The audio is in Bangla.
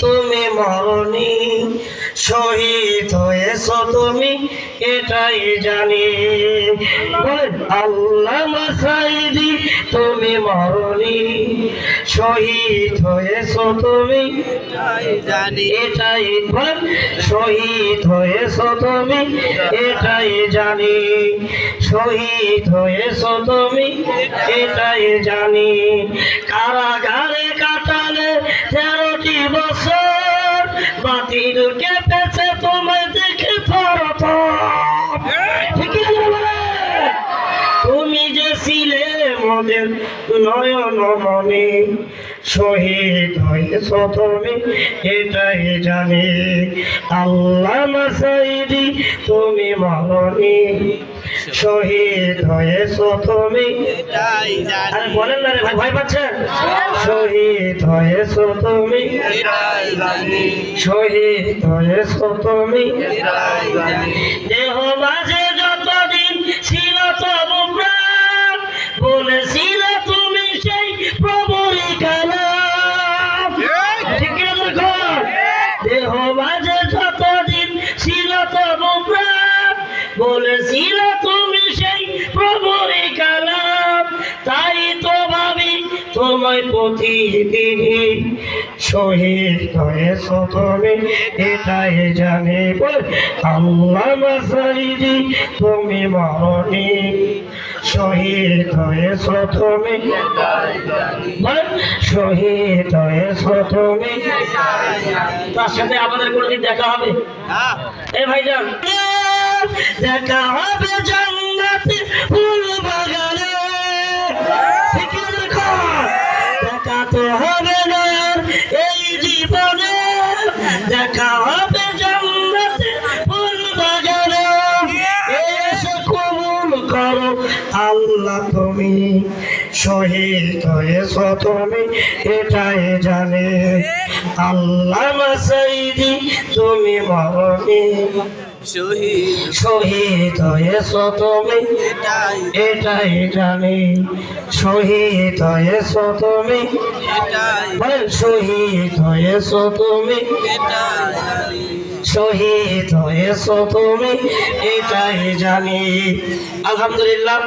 তুমি মরণি শহীদ হয়েছ তুমি এটাই জানি। আল্লাহ তুমি মরণি শহীদ হয়েছ তুমি জানি। এটাই শহীদ হয়েছ তুমি এটাই জানি। শহীদ হয়েছ তুমি এটাই জানি। কারাগারে তেরোটি বছর বাতিল কেটেছে তোমায় দেখে থর ঠিক কি না বলেন? তুমি যে ছিলে মদের নয়ন মনে শহীদ হয়েছ তুমি এটাই জানি। আল্লাহ মাসাইদি তুমি মরণি শহীদ হয়েছ তুমি বলেন না রে ভাই ভয় পাচ্ছেন শহীদ হয়েছ তুমি শহীদ হয়েছ তুমি দেহ মাঝে যতদিন ছিল তবু প্রাণ বলেছিল বলেছিল তুমি সেই প্রবরী কালাম। তাই তো ভাবি তোমায় প্রতিদিনই শহীদ হয়েছ তুমি এটাই জানি বলে আল্লাহ মাসাইদি তুমি মরণি শহীদ হয়েছ তুমি শহীদ হয়েছ তুমি তার সাথে আমাদের কোনোদিন দেখা হবে? এ ভাইজান। দেখা হবে জান্নাতে ফুল বাগানে দেখো তো হবে না দেখা হবে জান্নাতে ফুল বাগানে এসে করো। আল্লাহ তুমি শহীদ হয়েছ তুমি, এটাই জানে। আল্লাহ মাসাইদি তুমি মরণি শহীদ। শহীদ হয়েছ তুমি এটাই। জানি। শহীদ হয়েছো তুমি বলেন শহীদ হয়েছো তুমি শহীদ হয়েছো তুমি এটাই জানি। আলহামদুলিল্লাহ।